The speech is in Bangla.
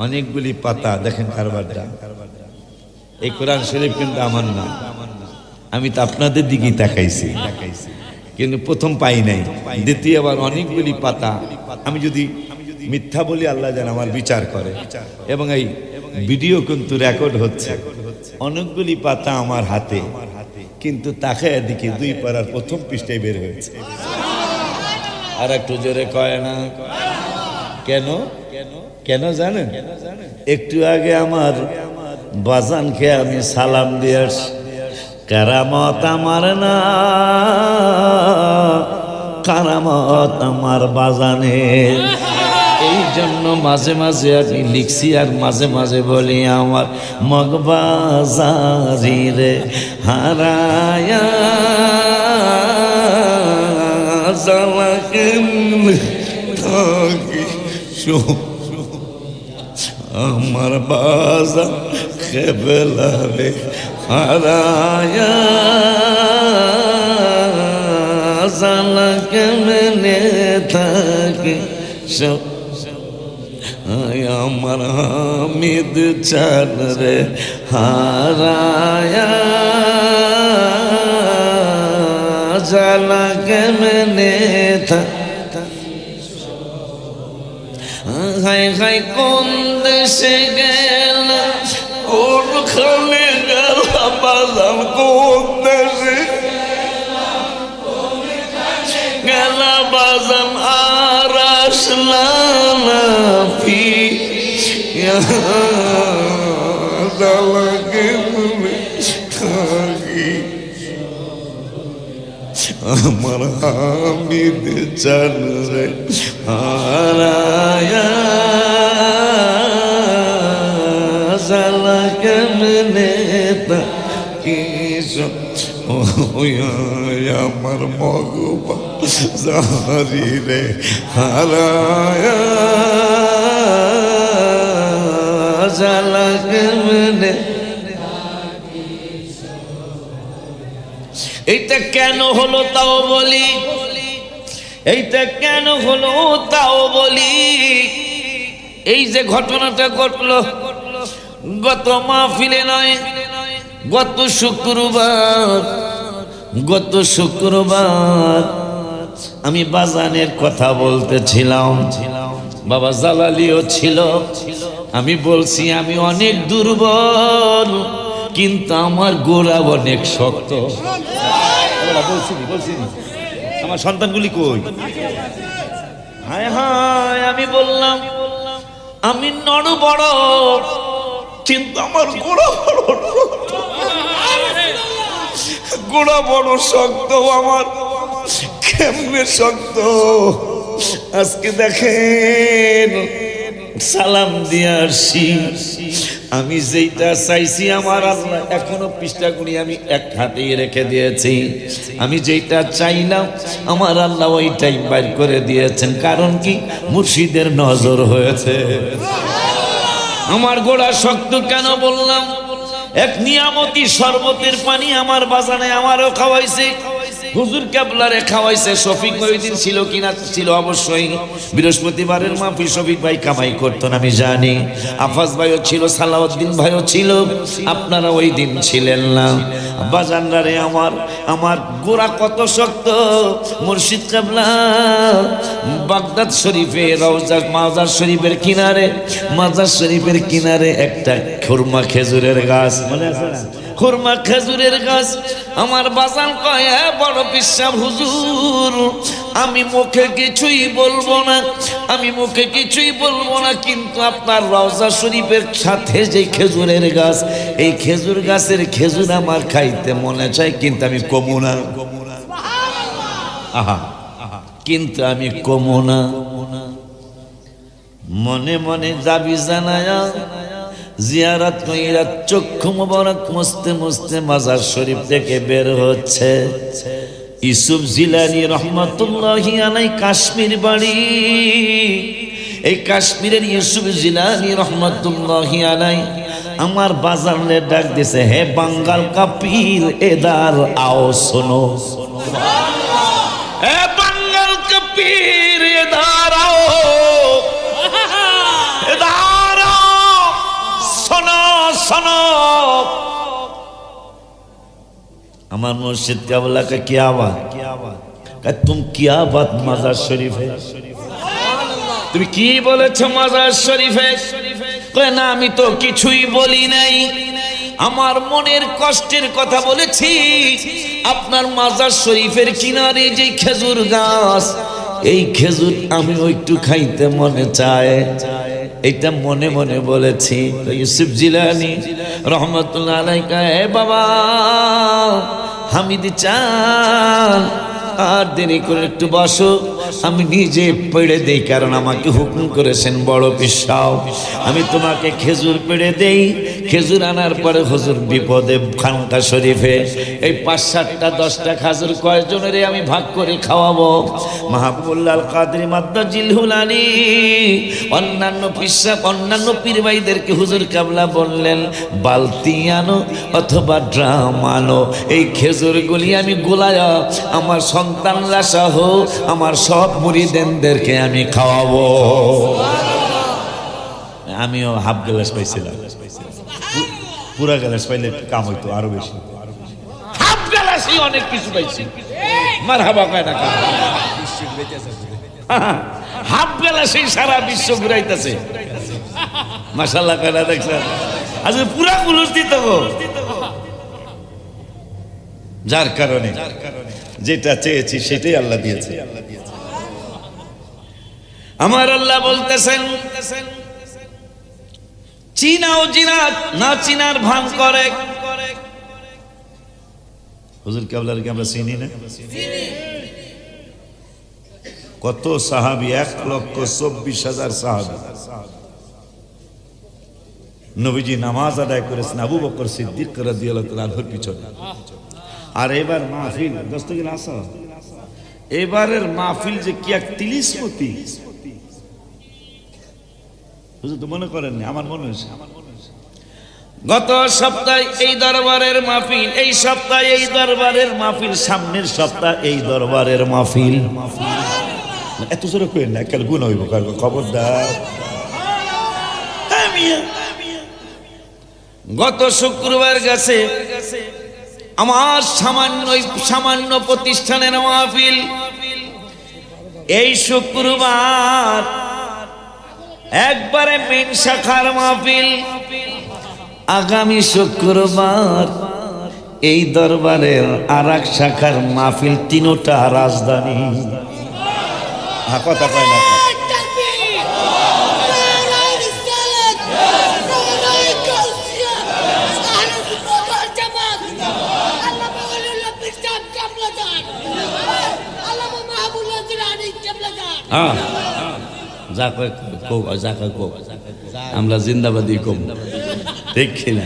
অনেকগুলি পাতা, দেখেন কারবারটা। এই কোরআন শরীফ কিন্তু আমার না। আমি তো আপনাদের দিকেই তাকাইছি। কিন্তু প্রথম পাই নাই। দ্বিতীয়বার অনেকগুলি পাতা। আমি যদি মিথ্যা বলি, আল্লাহ যেন আমার বিচার করে। এবং এই ভিডিও কিন্তু রেকর্ড হচ্ছে। অনেকগুলি পাতা আমার হাতে। কিন্তু তাকে এদিকে দুই পাড়ার প্রথম পৃষ্ঠায় বের হয়েছে। আর একটু জোরে কয় না? কেন? কেন জানেন? একটু আগে আমার বাজানকে আমি সালাম দিয়ে কারামত আমার না, কারামত আমার বাজানে এই জন্য মাঝে মাঝে আমি লিখছি আর মাঝে মাঝে বলি, আমার মগবাজারি রে হারায়া জালাকে থাকি শো- আমার বাজা খেবেলা রে হারায়া জালা কেমনে থাকে সব আমার হামিদ চান রে হারায়া জালা কেমনে থাকে হাই হাই কোন দেশে গেল ওর খালি গেল বাজান কোন দেশে? গেল বাজান আর আসলাম ফি লাগে আমার হামিদ চান রে হারায়া জালা কেমনে কিস আমার মগবা জারি রে হারায়া জালা কেমনে এইটা কেন হলো তাও বলি। এইটা কেন হলো তাও বলি। এই যে ঘটনাটা ঘটলো, গত মাহফিলে নয়, গত শুক্রবার গত শুক্রবার আমি বাজানের কথা বলতেছিলাম। বাবা জালালিও ছিল। আমি বলছি, আমি অনেক দুর্বল। কিন্তু আমার গোড়া অনেক শক্ত। আমার সন্তানগুলি কই? হায় হায়, আমি বললাম, আমি নড় বড়, কিন্তু আমার গোড়া বড়। গোড়া বড় শক্ত আমার, কেমনে শক্ত? আজকে দেখেন, সালাম দিয়ে আসছি আমি যেইটা চাইছি আমার আল্লাহ, এখনও পৃষ্ঠা গুলি আমি এক হাতেই রেখে দিয়েছি। আমি যেইটা চাইলাম আমার আল্লাহ ওইটাই বাইর করে দিয়েছেন। কারণ কি? মুর্শিদের নজর হয়েছে। আমার গোড়া শক্ত কেন বললাম? এক নিয়ামতি শরবতের পানি আমার বাজানে আমারও খাওয়াইছে। হুজুর কেবলারে খাওয়াইছে, শফিক মহিদিন ছিল কিনা ছিল অবশ্যই। বৃহস্পতিবারের মাফি শফিক ভাই কামাই করতো না, আমি জানি। আফাজ ভাইও ছিল, সালাউদ্দিন ভাইও ছিল। আপনারা ওই দিন ছিলেন না। বাজানরা রে আমার আমার গোড়া কত শক্ত। মুর্শিদ কেবলা, বাগদাদ শরীফে, রওজা, মাজার শরীফের কিনারে, মাজার শরীফের কিনারে একটা খুরমা খেজুরের গাছ। মনে আছে না খুরমা খেজুরের গাছ। আমার বাজান কয় "হ্যাঁ, বড় পিসাব হুজুর আমি মুখে কিছুই বলব না। আমি মুখে কিছুই বলব না কিন্তু আপনার রওজা শরীফের সাথে যে খেজুরের গাছ এই খেজুর গাছের খেজুর আমার খাইতে মনে চায় কিন্তু আমি কমু না। আহা কিন্তু আমি কমু না। মনে মনে দাবি জানায়া জিয়ারাত কইরা চক্ষু মোবারক মুছতে মুছতে মাজার শরীফ থেকে বের হচ্ছে। ইসুফ জিলানি রহমতুল্লাহি আলাই কাশ্মীর বাড়ি। এই কাশ্মীরের ইউসুফ জিলানি রহমতুল্লাহি আলাই আমার বাজারলে ডাক দিছে, হে বাঙ্গাল কাপির এদার, আও শোনো। আমার মসজিদ কাবলা কে কি আবার তুম কি আবাদ মাজার শরীফে তুমি কি বলেছ মাজার শরীফে না, আমি তো কিছুই বলি নাই। আমার মনের কষ্টের কথা বলেছি। আপনার মাজার শরীফের কিনারে যে খেজুর গাছ, এই খেজুর আমি একটু খাইতে মনে চায়। এটা মনে মনে বলেছি। ইউসুফ জিলানি রহমতুল্লাহ বাবা হামিদ চান। আর দেরি করে একটু বসো। আমি নিজে পেড়ে দেই, কারণ আমাকে হুকুম করেছেন, বড় পিসাও আমি তোমাকে খেজুর পেড়ে দেই, খেজুর আনার পরে হুজুর বিপদে খানকা শরীফে। এই পাঁচ সাতটা, দশটা খাজুর কয়জনের আমি ভাগ করে খাওয়াবো? মাহবুবুল্লাল কাদরি মাদ্দা জিলহুলানি অন্যান্য পিসা অন্যান্য পীরবাইদেরকে হুজুর কাবলা বললেন, বালতি আনো অথবা ড্রাম আনো। এই খেজুরগুলি আমি গোলায়, আমার সন্তানরা সহ আমার সব মুড়িদেনদেরকে আমি খাওয়াবো। আমিও হাফ গ্লাস পাইছিলাম। পুরা গ্লাস পাইলে কাম হইতো আরও বেশি। হাফ গ্লাসই অনেক কিছু পাইছি। মার হাবা কয় না হাফ সারা বিশ্ব ঘুরাইতেছে। মাসাল্লাহ কয়না দেখছেন? আজকে পুরা গুলুস দিত গো যার কারণে যেটা চেয়েছি সেটাই আল্লাহ দিয়েছে। আমার আল্লাহ বলতেছেন চীনা ও চিনা না চিনার ভান করে। হুজুর কেবলারকে আমরা চিনি না? কত সাহাবি, এক লক্ষ চব্বিশ হাজার সাহাবি। নবীজি নামাজ আদায় করেছেন, আবু বকর সিদ্দিক রাদিয়াল্লাহু তাআলার পিছনে। আর এবার মাহফিল দস্তগির আসা এবারের মাহফিল যে কি এক তিলিসমতি হুজুর তো মনে করেন না, আমার মনে হয়েছে। গত সপ্তাহে এই দরবারের মাহফিল এই সপ্তাহে এই দরবারের মাহফিল সামনের সপ্তাহ এই দরবারের মাহফিল। এত জোরে করেন না কাল গুণ হইব কাল খবরদার। গত শুক্রবার গেছে আমার সামান্য সামান্য প্রতিষ্ঠানের মাহফিল। এই শুক্রবার একবারে মেন শাখার মাহফিল আগামী শুক্রবার এই দরবারের আর এক শাখার মাহফিল তিনোটা রাজধানী হ্যাঁ কথা কয় না হ্যাঁ যা কয় যা কয় আমরা জিন্দাবাদী কম ঠিক কিনা?